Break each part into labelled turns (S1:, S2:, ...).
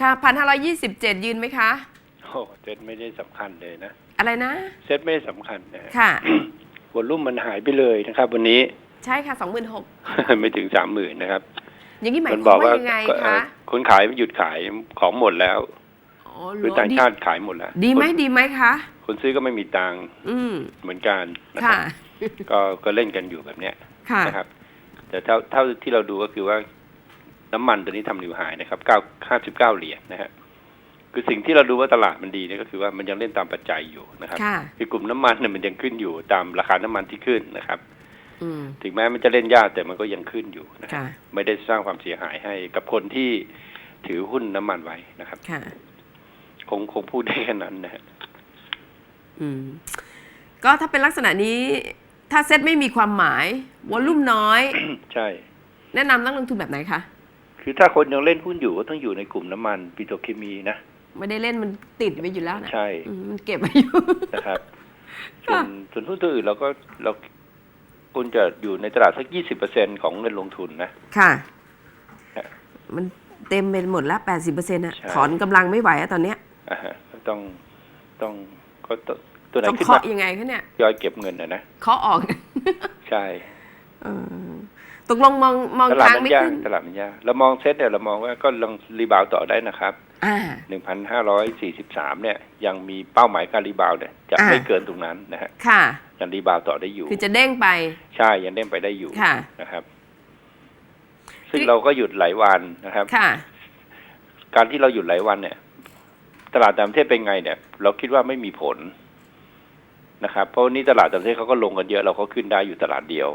S1: ค่ะพันห้าร้อยี่สิบเจ็ดยืนไหมคะ
S2: โอ้เซ็ตไม่ได้สำคัญเลยนะ
S1: อะไรนะ
S2: เซ็ตไม่ได้สำคัญนะฮะ
S1: ค่ะ
S2: วอลลุ่มมันหายไปเลยนะครับ วันนี้
S1: ใช่ค่ะสองหมื่นหก
S2: ไม่ถึงสามหมื่นนะครับ
S1: อย่างนี้หมาย
S2: มัน
S1: ค
S2: บ
S1: วา
S2: อ
S1: ม
S2: ก
S1: ว่า
S2: ว่า
S1: ยังไง
S2: เอ่อ
S1: คะ
S2: คนขายหยุดขายของหมดแล้ว
S1: อ๋อ
S2: คือ
S1: เหร
S2: ต่าง
S1: ดี
S2: ชาติขายหมดแล้ว
S1: ดีไหม
S2: คน
S1: ดีไหมคะ
S2: คนซื้อก็ไม่มีตังค์
S1: อืม
S2: เหมือนกันนะค
S1: ค่ะ
S2: รับก็ก็เล่นกันอยู่แบบเนี้ย
S1: ค่ะ
S2: นะครับ แต่เท่าเท่าที่เราดูก็คือว่า น้ำมันตัวนี้ทำนิวไฮนะครับเก้าห้าสิบเก้าเหรียญนะฮะคือสิ่งที่เราดูว่าตลาดมันดีเนี่ยก็คือว่ามันยังเล่นตามปัจจัยอยู่นะครับ
S1: ค่ะ
S2: คือกลุ่มน้ำมันเนี่ยมันยังขึ้นอยู่ตามราคาน้ำมันที่ขึ้นนะครับ
S1: อืม
S2: ถึงแม้มันจะเล่นยากแต่มันก็ยังขึ้นอยู่นะครับ
S1: ค่ะ
S2: ไม่ได้สร้างความเสียหายให้กับคนที่ถือหุ้นน้ำมันไว้นะครับ
S1: ค่ะ
S2: คงคงพูดได้แค่นั้นนะฮะ
S1: อืมก็ถ้าเป็นลักษณะนี้ถ้าเซ็ตไม่มีความหมายวอลลุ่มน้อย
S2: ใช่
S1: แนะนำต้องลงทุนแบบไหนคะ
S2: คือถ้าคนยังเล่นหุ้นอยู่ก็ต้องอยู่ในกลุ่มน้ำมันปิโตรเคมีนะ
S1: ไม่ได้เล่นมันติดไว้อยู่แล้วนะ
S2: ใช่
S1: อืมมันเก็บไว้อยู่
S2: นะครับส่ว
S1: ค่ะ
S2: นส่วนหุ้นตัวอื่นเราก็เราคุณจะอยู่ในตลาดสักยี่สิบเปอร์เซ็นของเงินลงทุนนะ
S1: ค่ะ
S2: ฮะ
S1: มันเต็มไปหมดแล้วแปดสิบเปอร์เซ็นต์อะ
S2: ใช่
S1: ถอนกำลังไม่ไหวอะตอนเนี้ย
S2: อ่าฮะก็ต้องต้องก็ต้องตัวไหน
S1: ต้อง
S2: ขึ้น
S1: เคาะ
S2: มา
S1: ยังไงคะเนี่ย
S2: ย่อยเก็บเงินนะนะ
S1: เคาะออก
S2: ใช่
S1: เออ ตกลงมองมอง
S2: ตลาด
S1: ทาง
S2: มัน
S1: ไม่
S2: ยาก
S1: ขึ้น
S2: ตลาดมันยากเรามองเซ็ตเนี่ยเรามองว่าก็ลองรีบาวต่อได้นะครับ
S1: อ่า
S2: หนึ่งพันห้าร้อยสี่สิบสามเนี่ยยังมีเป้าหมายการรีบาวเนี่ยจะ
S1: อ่า
S2: ไม่เกินตรงนั้นนะฮะ
S1: ค่ะ
S2: ยังรีบาวต่อได้อยู่
S1: คือจะเด้งไป
S2: ใช่ยังเล่นไปได้อยู่
S1: ค่ะ
S2: นะครับ ซึ่งเราก็หยุดหลายวันนะครับ
S1: ค่ะ
S2: การที่เราหยุดหลายวันเนี่ย ตลาดต่างประเทศเป็นไงเนี่ย เราคิดว่าไม่มีผลนะครับ เพราะวันนี้ตลาดต่างประเทศเขาก็ลงกันเยอะเราก็ขึ้นได้อยู่ตลาดเดียว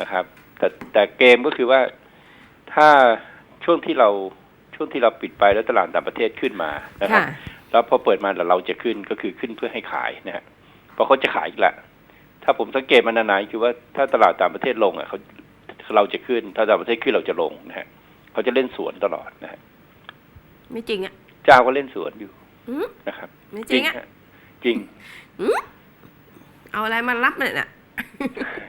S2: นะครับ แต่แต่เกมก็คือว่าถ้าช่วงที่เราช่วงที่เราปิดไปแล้วตลาดต่างประเทศขึ้นมานะครับ
S1: ค่ะ
S2: แล้วพอเปิดมาแล้วเราจะขึ้นก็คือขึ้นเพื่อให้ขายนะฮะเพราะเขาจะขายอีกแหละถ้าผมสังเกตมานานๆคือว่าถ้าตลาดต่างประเทศลงอะเขาเราจะขึ้น ถ้าต่างประเทศขึ้นเราจะลงนะฮะเขาจะเล่นสวนตลอดนะฮะ
S1: ไม่จริงอะ
S2: เจ้าก็เล่นสวนอยู่
S1: อืม
S2: นะครับ
S1: ไม่จริงอะ
S2: ฮะจริง
S1: เอาอะไรมารับมันน่ะ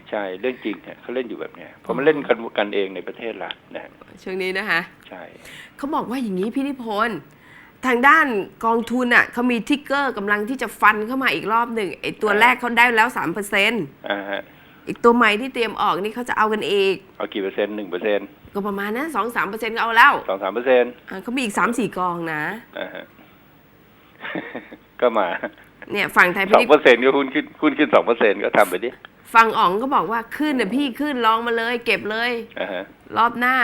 S2: ใช่เรื่องจริงฮะเขาเล่นอยู่แบบเนี้ยเพราะมันเล่นกันกันเองในประเทศละนะฮะ
S1: ช่วงนี้นะคะ
S2: ใช่
S1: เขาบอกว่าอย่างนี้พี่นิพนธ์ทางด้านกองทุนอะเขามีทิกเกอร์กำลังที่จะฟันเข้ามาอีกรอบหนึ่งไอ้ตัวแรกเขาได้แล้วสามเปอร์เซ็น
S2: อ่าฮะ
S1: อีกตัวใหม่ที่เตรียมออกนี่เขาจะเอากันอีก
S2: เอากี่เปอร์เซ็นต์หนึ่งเปอร์เซ็นต์
S1: ก็ประมาณนั้นสองสามเปอร์เซ็นต์ก็เอาแล้ว
S2: สองสามเปอร์เซ็นต์
S1: อ่าเขามีอีกสามสี่กองนะ
S2: อ่าฮะก็มา
S1: เนี่ยฝั่งไทย
S2: ส
S1: พิ
S2: อง
S1: นิษ
S2: เปอร์เซ็นต์ก็หุ้นขึ้นหุ้นขึ้นสองเปอร์เซ็นต์ก็ทำไปดิ
S1: ฝั่งอ๋องก็บอกว่าขึ้นน่ะพี่ขึ้นลองมาเลย เก็บเลย
S2: อ่าฮะ
S1: รอบหน้า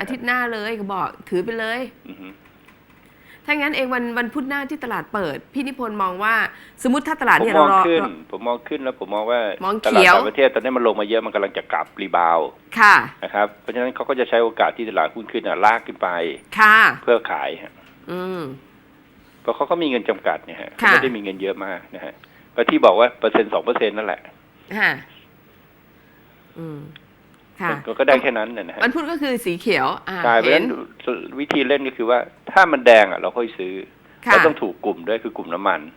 S1: อาทิตย์หน้าเลยก็บอกถือไปเลย
S2: อือฮึ
S1: ถ้างั้นเองวันวันพุธหน้าที่ตลาดเปิด พี่นิพนธ์มองว่าสมมติถ้าตลาด
S2: ผม
S1: เนี่ย
S2: ม
S1: เรา
S2: อง
S1: รอ
S2: ขึ้น ผมมองขึ้นแล้วผมมองว่าม
S1: อง
S2: ต
S1: เขี
S2: ลาด
S1: ยว
S2: ต่างประเทศตอนนี้มันลงมาเยอะมันกำลังจะกลับรีบาวด์
S1: ค่ะ
S2: นะครับเพราะฉะนั้นเขาก็จะใช้โอกาสที่ตลาดหุ้นขึ้นน่ะลากขึ้นไป
S1: ค่ะ
S2: เพื่อขายฮะ
S1: อืม
S2: เพราะเขาก็มีเงินจำกัดเนี่ยฮะเขา
S1: ค่ะ
S2: ไม่ได้มีเงินเยอะมากนะฮะก็ที่บอกว่าเปอร์เซ็นต์สองเปอร์เซ็นต์นั่นแหละ
S1: ค่ะ อืม ค่ะ
S2: มันก็ได้แค่นั้นนะฮะ
S1: วันพุธก็คือสีเขียวอ่า
S2: ใช่เพราะฉะ
S1: เห็
S2: นั้นนวิธีเล่นก็คือว่า ถ้ามันแดงอะ เราค่อยซื้อ
S1: ค่ะ
S2: เราต้องถูกกลุ่มด้วยคือกลุ่มน้ำมัน
S1: ฮะ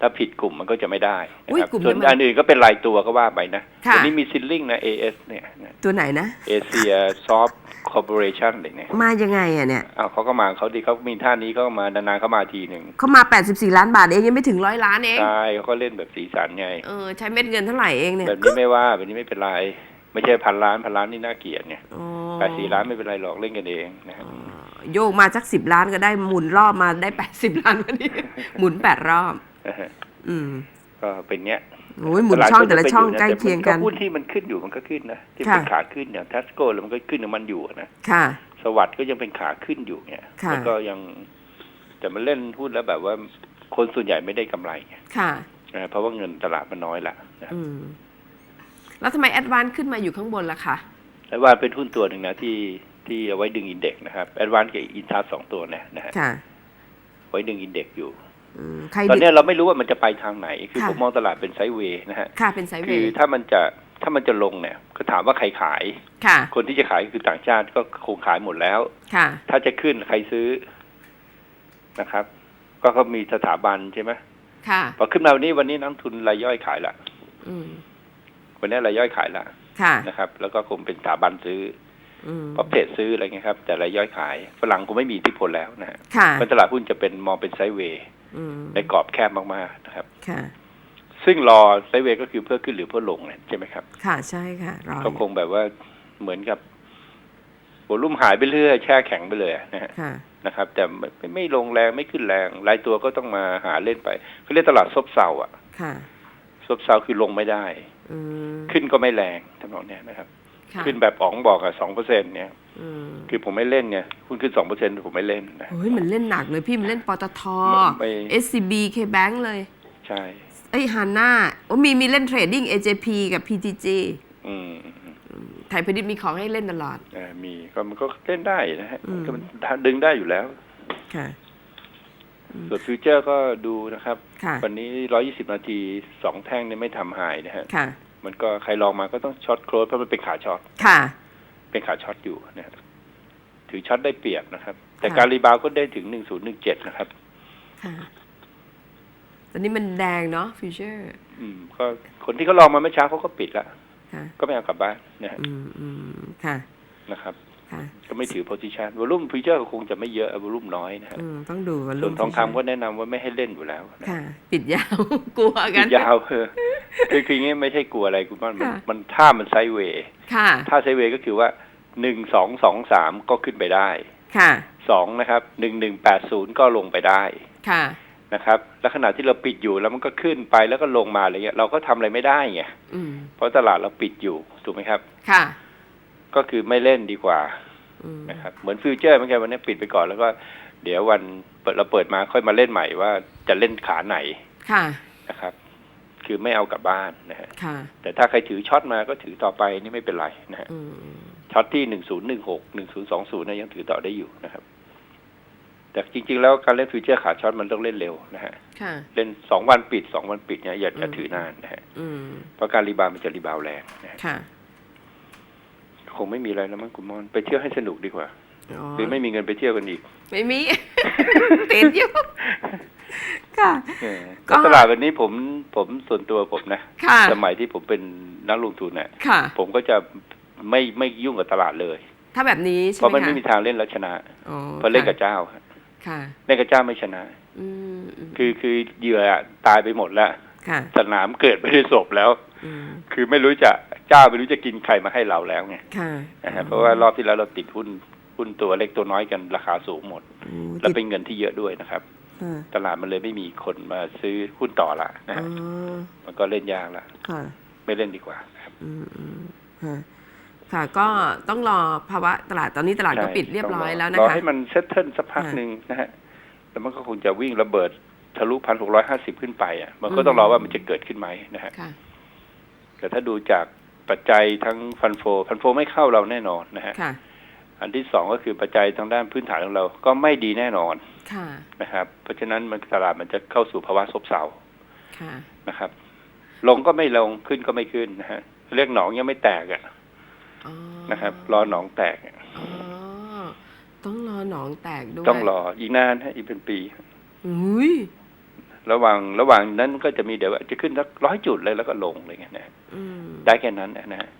S2: ถ้าผิดกลุ่มมันก็จะไม่ได้นะ
S1: อุ้ย
S2: ครับ
S1: กลุ่ม
S2: ส่วน
S1: น้ำมัน
S2: อันอื่นก็เป็นรายตัวก็ว่าไปนะ
S1: ค่ะ
S2: วันนี้มีซิลลิงนะ AS เนี่ย
S1: ตัวไหนนะ
S2: เอเชียซอฟคอร์ปอเรชั่นอะไรเนี่ย
S1: มายังไงอะเนี่ย
S2: อ้าวเขาก็มาเขาดีเขามีท่านี้เขาก็มานานๆเขามาทีหนึ่ง
S1: เขามา 84 ล้านบาทเองยังไม่ถึงร้อยล้านเอง
S2: ใช่เขาก็เล่นแบบสีสันไง
S1: เออใช้เม็ดเงินเท่าไหร่เองเนี่ย
S2: แบบนี้ไม่ว่าแบบนี้ไม่เป็นไร ไม่ใช่พันล้านพันล้านนี่น่าเกลียดไง
S1: อ๋อ
S2: แปดสี่ล้านไม่เป็นไรหรอกเล่นกันเองนะฮะ
S1: อ๋อ โยกมาสักสิบล้านก็ได้หมุนรอบมาได้80ล้านพอดีหมุนแปดรอบ
S2: นะฮะ
S1: อืม
S2: ก็เป็นเนี้ย
S1: โอ้ยหมุนช่องแต่ละช่องใกล้เคียงกัน
S2: แต่หุ้นที่มันขึ้นอยู่มันก็ขึ้นนะที่
S1: ค่ะ
S2: เป็นขาขึ้นอย่างทัสโก้แล้วมันก็ขึ้นของมันอยู่นะ
S1: ค่ะ
S2: สวัสด์ก็ยังเป็นขาขึ้นอยู่เนี่ย
S1: ค่ะ
S2: แล้วก็ยังแต่มันเล่นหุ้นแล้วแบบว่าคนส่วนใหญ่ไม่ได้กำไรไง
S1: ค่ะ
S2: นะเพราะว่าเงินตลาดมันน้อยละนะ
S1: อืมแล้วทำไมแอดวานขึ้นมาอยู่ข้างบนล่ะคะ
S2: แล้วว่าเป็นหุ้นตัวหนึ่งนะที่ ที่เอาไว้ดึงอินเด็กซ์นะครับแอดวานกับอินทัสสองตัวเนี่ยนะฮะ
S1: ค่ะ
S2: ไว้ดึงอินเด็กซ์อยู่
S1: อืมใคร
S2: ตอน
S1: ดึ
S2: เนี้ยเราไม่รู้ว่ามันจะไปทางไหน คือ
S1: ค่ะ
S2: ผมมองตลาดเป็นไซด์เวย์นะฮะ
S1: ค่ะเป็นไซด์เว
S2: คือ
S1: ย์
S2: ถ้ามันจะถ้ามันจะลงเนี่ย ก็ถามว่าใครขาย
S1: ค่ะ
S2: คนที่จะขายคือต่างชาติก็คงขายหมดแล้ว
S1: ค่ะ
S2: ถ้าจะขึ้นใครซื้อนะครับ ก็เขามีสถาบันใช่ไหม
S1: ค่ะ
S2: พอขึ้นมาวันนี้วันนี้นักทุนรายย่อยขายละ
S1: อืม
S2: วันนี้รายย่อยขายละ
S1: ค่ะ
S2: นะครับ แล้วก็คงเป็นสถาบันซื้อ
S1: อืม
S2: เพราะเพจซื้ออะไรเงี้ยครับ แต่รายย่อยขายฝรั่งคงไม่มีอิทธิพลแล้วนะฮะ
S1: ค่ะ
S2: เพราะตลาดหุ้นจะเป็นมองเป็นไซด์เวย์
S1: อืม
S2: ในกรอบแคบมากๆนะครับ
S1: ค่ะ
S2: ซึ่งรอไซด์เวย์ก็คือเพื่อขึ้นหรือเพื่อลงเนี่ยใช่ไหมครับ
S1: ค่ะใช่ค่ะรอ
S2: ก็คงแบบว่าเหมือนกับโวลุ่มหายไปเรื่อยแช่แข็งไปเลยนะฮะ
S1: ค่ะ
S2: นะครับ แต่ไม่ไม่ไม่ลงแรงไม่ขึ้นแรงรายตัวก็ต้องมาหาเล่นไปเขาเรียกตลาดซบเซาอะ
S1: ค่ะ
S2: ซบเซาคือลงไม่ได้
S1: อืม
S2: ขึ้นก็ไม่แรงทำนองเนี้ยนะครับ
S1: ค่ะ
S2: ขึ้นแบบอ๋องบอกอะสองเปอร์เซ็นเนี่ย
S1: อืม
S2: คือผมไม่เล่นเนี่ยคุณขึ้นสองเปอร์เซ็นผมไม่เล่นนะ
S1: โอ้ยมันเล่นหนักเลยพี่มันเล่นปตท
S2: ไม่
S1: SCB KBank เลย
S2: ใช่
S1: ไอ้ฮาน่าโอ้มีมีเล่นเทรดดิ้ง AJP กับ PTG
S2: อืม
S1: ไทยพาณิชย์มีของให้เล่นตลอด
S2: เอ่อมีก็มันก็เล่นได้นะฮะ
S1: อืม
S2: ก็มันดึงได้อยู่แล้ว
S1: ค่ะ
S2: ส่วนฟิวเจอร์ก็ดูนะครับ
S1: ค่ะ
S2: วันนี้ร้อยี่สิบนาทีสองแท่งเนี่ยไม่ทำหายนะฮะ
S1: ค่ะ
S2: มันก็ใครลองมาก็ต้องช็อตโคลสเพราะมันเป็นขาช็อต
S1: ค่ะ
S2: เป็นขาช็อตอยู่นะฮะถือช็อตได้เปรียบนะครับ แต่
S1: ค่ะ
S2: การรีบาวด์ก็ได้ถึงหนึ่งศูนย์หนึ่งเจ็ดนะครับ
S1: ค่ะตอนนี้มันแดงเนาะฟิวเจอร์
S2: อืม ก็คนที่เขาลองมาเมื่อเช้าเขาก็ปิดละ
S1: ค่ะ
S2: ก็ไม่เอากลับบ้านนะฮะ
S1: อืมอืมค่ะ
S2: นะครับ
S1: ค่ะ
S2: ก็ไม่ถือโพซิชันวอลุ่มฟิวเจอร์ก็คงจะไม่เยอะวอลุ่มน้อยนะฮะ
S1: อืมต้องดูวัน
S2: ส่วนทองคำก็แนะนำว่าไม่ให้เล่นอยู่แล้วนะ
S1: ค่ะปิดยาวกลัวกัน
S2: ยาวเออคือคืออย่างงี้ไม่ใช่กลัวอะไรคุณป้อนมัน
S1: ค่ะ
S2: มันท่ามันไซด์เวย์
S1: ค่ะ
S2: ท่าไซด์เวย์ก็คือว่าหนึ่งสองสองสามก็ขึ้นไปได้
S1: ค่ะ
S2: สองนะครับหนึ่งหนึ่งแปดศูนย์ก็ลงไปได้
S1: ค่ะ
S2: นะครับแล้วขณะที่เราปิดอยู่แล้วมันก็ขึ้นไปแล้วก็ลงมาอะไรเงี้ยเราก็ทำอะไรไม่ได้ไง
S1: อืม
S2: เพราะตลาดเราปิดอยู่ถูกไหมครับ
S1: ค่ะ
S2: ก็คือไม่เล่นดีกว่า
S1: อืม
S2: นะครับ เหมือนฟิวเจอร์เหมือนกันวันนี้ปิดไปก่อนแล้วก็เดี๋ยววันเปิดเราเปิดมาค่อยมาเล่นใหม่ว่าจะเล่นขาไหน
S1: ค่ะ
S2: นะครับ คือไม่เอากลับบ้านนะฮะ
S1: ค่ะ
S2: แต่ถ้าใครถือช็อตมาก็ถือต่อไปนี่ไม่เป็นไรนะฮะ
S1: อืม
S2: ช็อตที่หนึ่งศูนย์หนึ่งหกหนึ่งศูนย์สองศูนย์นะยังถือต่อได้อยู่นะครับ แต่จริง ๆ แล้วการเล่นฟิวเจอร์ขาช็อตมันต้องเล่นเร็วนะฮะ
S1: ค่ะ
S2: เล่นสองวันปิดสองวันปิดเนี่ยอย่าอย่า
S1: อืม
S2: ถือนานนะฮะ
S1: อืม
S2: เพราะการรีบาวด์มันจะรีบาวด์แรงนะฮะ
S1: ค่ะ
S2: คงไม่มีอะไรแล้วมั้งคุณมอน ไปเที่ยวให้สนุกดีกว่า
S1: อ๋อ
S2: หรือไม่มีเงินไปเที่ยวกันอีก
S1: ไม่มีติดอยู่ค่ะ
S2: เออ
S1: ก็
S2: ตลาดวันนี้ผมผมส่วนตัวผมนะ
S1: ค่ะ
S2: สมัยที่ผมเป็นนักลงทุนเนี่ย
S1: ค่ะ
S2: ผมก็จะไม่ไม่ยุ่งกับตลาดเลย
S1: ถ้าแบบนี้ใช่
S2: เพราะ
S1: ไหม
S2: มัน
S1: คะ
S2: ไม่มีทางเล่นแล้วชนะ
S1: อ๋อ
S2: เพราะเล่นกับเจ้าฮะ
S1: ค่ะ
S2: เล่นกับเจ้าไม่ชนะ
S1: อืมม
S2: คือคือเหยื่ออะตายไปหมดแล้ว
S1: ค่ะ
S2: สนามเกิดไม่ได้ศพแล้ว
S1: อืม
S2: คือไม่รู้จะ เจ้าไม่รู้จะกินใครมาให้เราแล้วไง
S1: ค่ะ
S2: นะฮะเพราะว่ารอบที่แล้วเราติดหุ้นหุ้นตัวเล็กตัวน้อยกันราคาสูงหมด
S1: อืม
S2: และ
S1: ติด
S2: เป็นเงินที่เยอะด้วยนะครับ
S1: ค่ะ
S2: ตลาดมันเลยไม่มีคนมาซื้อหุ้นต่อละนะ
S1: อ๋
S2: ฮะ
S1: อ
S2: มันก็เล่นยากละ
S1: ค่ะ
S2: ไม่เล่นดีกว่าครับ
S1: อืมอืมค่ะค่ะ ก็ต้องรอภาวะตลาดตอนนี้ตลาดก็
S2: ใช่
S1: ปิดเรียบร้อยแล้วนะ
S2: รอ
S1: คะ
S2: ให้มันเซตเทิลสักพัก
S1: ค่ะ
S2: หนึ่งนะฮะแล้วมันก็คงจะวิ่งระเบิดทะลุพันหกร้อยห้าสิบขึ้นไปอะ มันก็
S1: อืม
S2: ต้องรอว่ามันจะเกิดขึ้นไหมนะฮะ
S1: ค่ะ
S2: แต่ถ้าดูจาก ปัจจัยทั้งฟันโฟ ฟันโฟไม่เข้าเราแน่นอนนะฮะ
S1: ค่ะ
S2: อันที่สองก็คือปัจจัยทางด้านพื้นฐานของเราก็ไม่ดีแน่นอน
S1: ค่ะ
S2: นะครับ เพราะฉะนั้นมันตลาดมันจะเข้าสู่ภาวะซบเซา
S1: ค่ะ
S2: นะครับ ลงก็ไม่ลงขึ้นก็ไม่ขึ้นนะฮะเรียกหนองยังไม่แตกอะ
S1: อ๋อ
S2: นะครับ รอหนองแตกอะ
S1: อ๋อต้องรอหนองแตกด้วย
S2: ต้องรออีกนานฮะอีกเป็นปี
S1: อุ้ย
S2: ระหว่างระหว่างนั้นก็จะมีเดี๋ยวจะขึ้นสักร้อยจุดเลยแล้วก็ลงอะไรเงี้ยนะฮะ
S1: อืม
S2: ได้แค่นั้นนะนะฮะ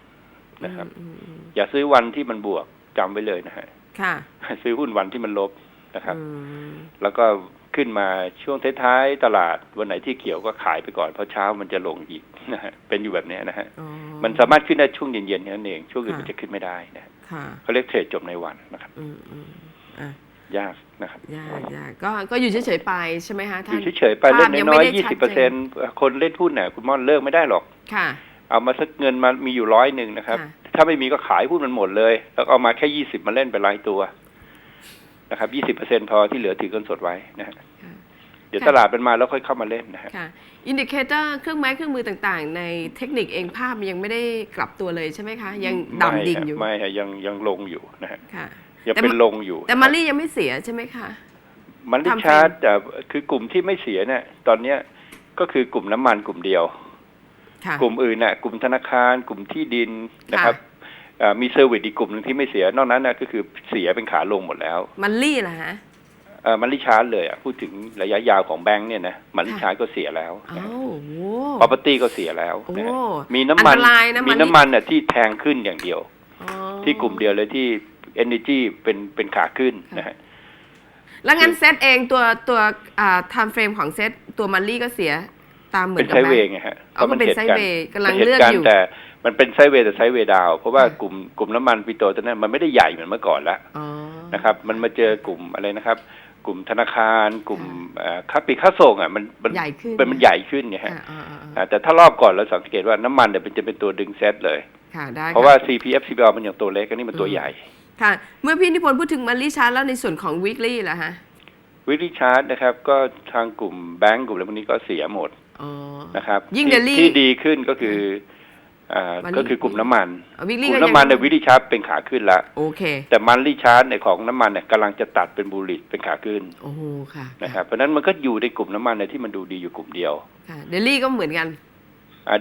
S2: นะครับ
S1: อืมอืม
S2: อย่าซื้อวันที่มันบวกจำไว้เลยนะฮะ
S1: ค่ะ
S2: ซื้อหุ้นวันที่มันลบนะครับ
S1: อืม
S2: แล้วก็ขึ้นมาช่วงท้ายๆตลาดวันไหนที่เขียวก็ขายไปก่อนเพราะเช้ามันจะลงอีกนะฮะเป็นอยู่แบบเนี้ยนะฮะ
S1: อ๋อ
S2: มันสามารถขึ้นได้ช่วงเย็นๆแค่นั้นเองช่วงอื่น
S1: ค่ะ
S2: มันจะขึ้นไม่ได้นะ
S1: ค่ะ
S2: เขาเรียกเทรดจบในวันนะครับ
S1: อืมอืมอะ
S2: ยากนะครับ
S1: ยากยากก็ก็อยู่เฉยๆไปใช่ไหมคะ
S2: อ
S1: ท่าน
S2: ยู่เฉยๆไปเล่น
S1: ภาพยัง
S2: น้
S1: ไม่
S2: อย
S1: ได้
S2: ๆยี่
S1: ชั
S2: สิ
S1: ด
S2: บเปอร์
S1: เจ
S2: เซ็น
S1: น
S2: คนเล่นหุ้นเนี่ยคุณม่อนเลิกไม่ได้หรอก
S1: ค่ะ
S2: เอามาสักเงินมามีอยู่ร้อยหนึ่งนะครับ
S1: ค่ะ
S2: ถ้าไม่มีก็ขายหุ้นมันหมดเลย แล้วเอามาแค่ยี่สิบมาเล่นเป็นรายตัวนะครับยี่สิบเปอร์เซ็นพอที่เหลือถือเงินสดไว้นะฮะ
S1: ค่ะ
S2: เดี๋ยว
S1: ค่ะ
S2: ตลาดเป็นมาแล้วค่อยเข้ามาเล่นนะฮะ
S1: ค่ะอินดิเคเตอร์เครื่องไม้เครื่องมือต่างๆ ในเทคนิคเองภาพมันยังไม่ได้กลับตัวเลยใช่ไหมคะ ยังดำดิ่งอยู่
S2: ไม่ฮะยังยังลงอยู่นะฮะ
S1: ค่ะ
S2: ยัง
S1: แต่
S2: เป็น
S1: มัน
S2: ลงอยู่
S1: แต่มารี่ยังไม่เสียใช่ไหมคะ
S2: มันได้
S1: ทำเป็น
S2: ชาร์จแต่คือกลุ่มที่ไม่เสียเนี่ย ตอนเนี้ยก็คือกลุ่มน้ำมันกลุ่มเดียว
S1: ค่ะ
S2: กลุ่มอื่นน่ะกลุ่มธนาคาร กลุ่มที่ดินนะครับเอ่อมีเซอร์วิสอีกกลุ่มหนึงที่ไม่เสีย นอกนั้นน่ะก็คือเสียเป็นขาลงหมดแล้ว
S1: มันรี่ล่ะฮะ
S2: เออมันริชาร์จเลยอะพูดถึงระยะยาวของแบงก์เนี่ยนะมันริ
S1: ค่ะ
S2: ชาร์จก็เสียแล้ว
S1: อ้าวโว้
S2: พ property ก็เสียแล้ว
S1: โอ้
S2: นะฮะมีน้ำมัน
S1: อันตรายนะ
S2: มี
S1: มัน
S2: น้ำมันน่ะที่แทงขึ้นอย่างเดียว
S1: อ๋อ
S2: ที่กลุ่มเดียวเลยที่ energy เป็นเป็นขาขึ้นนะฮะ
S1: แล้วงั้นเซตเองตัวตัวอ่า time frame ของเซตตัวมันลี่ก็เสีย ตามเหมือ
S2: เป็นน
S1: กับ
S2: ไซ
S1: แบ
S2: ด์เวย์
S1: งค์
S2: ไงฮะ
S1: เอาก็เป็น
S2: พราะมั
S1: ไซด์เวย์กำลัง
S2: มัน
S1: เลือก
S2: ห็น
S1: อยู่
S2: แต่มันเป็นไซด์เวย์แต่ไซด์เวย์ดาว เพราะว่ากลุ่มกลุ่มน้ำมันปิโตรตอนนั้นมันไม่ได้ใหญ่เหมือนเมื่อก่อนแล้ว
S1: อ๋อ
S2: นะครับ มันมาเจอกลุ่มอะไรนะครับ กลุ่มธนาคาร กลุ่มเอ่อค้าปลีกค้าส่งอะมันมัน
S1: ใหญ่ขึ้น
S2: เป็นมันใหญ่ขึ้นไงฮะ
S1: อ่าอ่าอ่า
S2: อ่าแต่ถ้ารอบก่อนเราสังเกตว่าน้ำมันเนี่ยเป็นจะเป็นตัวดึงเซตเลย
S1: ค่ะได้
S2: เพราะ
S1: ค่
S2: ว่า CPF CPO มันอย่างตัวเล็กอันนี้มันตัวใหญ่
S1: ค่ะเมื่อพี่นิพนธ์พูดถึงมันลี่ชาร์ตแล้วในส่วนของ weekly ล่ะฮะ
S2: วิธีชาร์ตนะครับ ก็ทางกลุ่มแบงก์กลุ่มอะไรพวกนี้ก็เสียหมด
S1: อ๋อ
S2: นะครับ
S1: ยิ่ง
S2: ที่
S1: Daily
S2: ที่ดีขึ้นก็คืออ่า
S1: Money
S2: ก็คือกลุ่มน้ำมัน
S1: วิก
S2: ก
S1: ลี่
S2: ลุ่ม
S1: ก็ยัง
S2: น้ำมันในยวิธีชาร์ตเป็นขาขึ้นแล้ว
S1: โอเค
S2: แต่มันรีชาร์ตในของน้ำมันเนี่ยกำลังจะตัดเป็นบูลลิตเป็นขาขึ้น
S1: โอ้โหค่ะ
S2: นะครับเพราะฉะนั้นมันก็อยู่ในกลุ่มน้ำมันเนี่ยที่มันดูดีอยู่กลุ่มเดียว
S1: ค่ะเดลี่ก็เหมือนกัน
S2: อ่าเ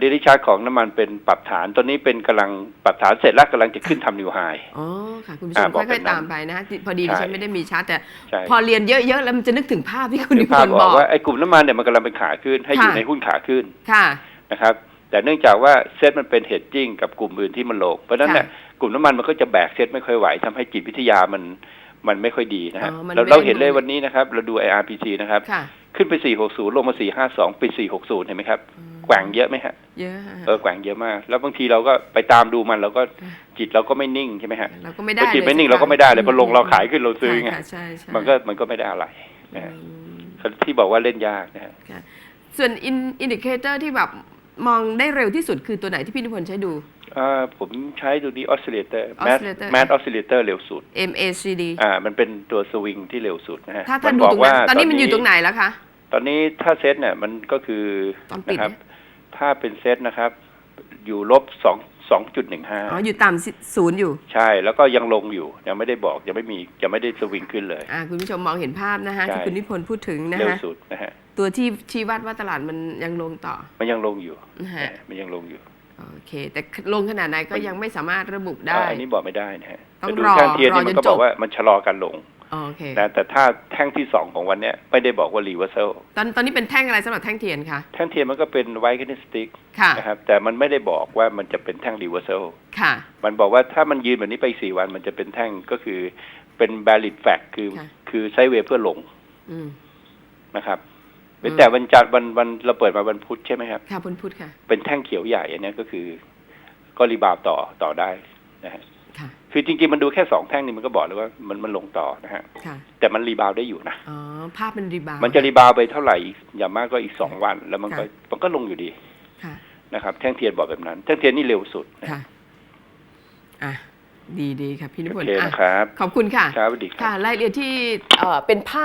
S2: ดลิชาร์ตของน้ำมันเป็นปรับฐานตอนนี้เป็นกำลังปรับฐานเสร็จแล้วกำลังจะขึ้นทำนิวไฮ
S1: อ๋อค่ะคุณผู้ช
S2: อ่ามบอก
S1: ค่
S2: เป็
S1: อย
S2: น
S1: ๆ
S2: นั้น
S1: ตามไปนะพอดี
S2: ใช่
S1: ดิฉันไม่ได้มีชาร์ตแต่
S2: ใช่
S1: พอเรียนเยอะๆแล้วมันจะนึกถึงภาพที่คุณนิ
S2: นึก
S1: พ
S2: ภาพ
S1: นธ์
S2: อบอ
S1: อกก
S2: ว่าไอ้กลุ่มน้ำมันเนี่ยมันกำลังเป็นขาขึ้นให้อยู่
S1: ค่ะ
S2: ในหุ้นขาขึ้น
S1: ค่ะ
S2: นะครับ แต่เนื่องจากว่าเซตมันเป็นเฮดจิ้งกับกลุ่มอื่นที่มันลงเพราะฉะนั้นเนี่ยกลุ่มน้ำมันมันก็จะแบกเซตไม่ค่อยไหวทำให้จิตวิทยามันมันไม่ค่อยดีนะฮะ
S1: อ๋อมัน
S2: เรา
S1: ไม่
S2: เรา
S1: ได้
S2: เห็นเลย
S1: หนุน
S2: วันนี้นะครับ เราดู IRPC นะครับ
S1: ค่ะ
S2: ขึ้นไป 460 ลงมา 452ปิด460 เห็นไหมครับ แกว่งเยอะไหมฮะ
S1: เยอะฮะ
S2: เออแกว่งเยอะมาก แล้วบางทีเราก็ไปตามดูมันเราก็จิตเราก็ไม่นิ่งใช่ไหมฮะ
S1: เราก็ไม่ได้
S2: พอจิต
S1: ลย
S2: ไม่นิ่ง
S1: สั
S2: เราก็ไม่ได้เลย
S1: ค
S2: พ
S1: รั้
S2: อลงเราขายขึ้นเราซื้อไง
S1: ค่ะใช่ใช่
S2: มันก็มันก็ไม่ได้อะไรนะฮะ
S1: อืม
S2: ที่บอกว่าเล่นยากนะฮะ
S1: ค่ะส่วนอินอินดิเคเตอร์ที่แบบมองได้เร็วที่สุดคือตัวไหนที่พี่นิพนธ์ใช้ดู
S2: อ่าผมใช้ดูนี้ออสซิเลเตอร์แมส
S1: Oscillator
S2: แมสออสซิเลเตอร์เร็วสุด
S1: MACD
S2: อ่ามันเป็นตัวสวิงที่เร็วสุดนะฮะ
S1: ถ้าถ้า
S2: มัน
S1: ดู
S2: บอ
S1: ต
S2: ก
S1: รงนั้น
S2: ว่า
S1: ตอนนี้มันอยู่ตรงไหนแล้วคะ
S2: ตอนนี้ถ้าเซตเนี่ยมันก็คือ
S1: ตอนปิด
S2: นะครับ
S1: เนี่ย
S2: ถ้าเป็นเซตนะครับ อยู่ลบสองสองจุดหนึ่งห้า
S1: อ๋อ อยู่ต่ำศูนย์อยู่
S2: ใช่แล้วก็ยังลงอยู่ ยังไม่ได้บอก ยังไม่มียังไม่ได้สวิงขึ้นเลย
S1: อ่า คุณผู้ชมมองเห็นภาพนะฮะ
S2: ใช่
S1: ที่คุณนิพนธ์พูดถึงนะ
S2: เร็ว
S1: ฮะ
S2: สุดนะฮะ
S1: ตัวที่ชี้วัดว่าตลาดมันยังลงต่อ
S2: มันยังลงอยู่
S1: นะฮะ
S2: เออมันยังลงอยู่
S1: โอเค แต่ลงขนาดไหนก็ยังไม่สามารถระบุได้
S2: อ่าอันนี้บอกไม่ได้นะฮะ
S1: ต้อง
S2: แต่ดู
S1: รอ
S2: แท่งเทียน
S1: รอ
S2: นี่มัน
S1: จน
S2: ก็
S1: จ
S2: บบอกว่ามันชะลอการลง
S1: อ๋อโอเค
S2: นะแต่ถ้าแท่งที่สองของวันเนี้ยไม่ได้บอกว่ารีเวอร์เซล
S1: ตอนตอนนี้เป็นแท่งอะไรสำหรับแท่งเทียนคะ
S2: แท่งเทียนมันก็เป็นไวท์แคนิสติก
S1: ค่ะ
S2: นะครับแต่มันไม่ได้บอกว่ามันจะเป็นแท่งรีเวอร์เซล
S1: ค่ะ
S2: มันบอกว่าถ้ามันยืนแบบนี้ไปสี่วัน มันจะเป็นแท่งก็คือเป็น valid fact คือ
S1: ค่ะ
S2: คือไซด์เวย์เพื่อลง
S1: อืม
S2: นะครับ
S1: อืม
S2: แต่วันจันทร์วันวันเราเปิดมาวันพุธใช่ไหมครับ
S1: ค่ะพุนพุธค่ะ
S2: เป็นแท่งเขียวใหญ่อันเนี้ยก็คือ ก็รีบาวด์ต่อต่อได้นะฮะ
S1: ค่ะ
S2: คือจริงๆมันดูแค่สองแท่งนี่มันก็บอกเลยว่ามันมันลงต่อนะฮะ
S1: ค่ะ
S2: แต่มันรีบาวด์ได้อยู่นะ
S1: อ๋อภาพเป็นรีบาวด์
S2: มันจะรีบาวด์ไปเท่าไหร่อีกอย่างมากก็อีกสองวัน แล้วมันก็
S1: ค่ะ
S2: มันก็ลงอยู่ดี
S1: ค่ะ
S2: นะครับ แท่งเทียนบอกแบบนั้น แท่งเทียนนี่เร็วสุดนะ
S1: ค่ะอะดีดีค่ะพี่นิพ
S2: โอน
S1: ธ์
S2: เค
S1: อะ
S2: นะครับ
S1: ขอบคุณค่ะ
S2: ครับสวัสดีครับ
S1: ค่ะรายละเอียดที่เอ่อเป็นภาพ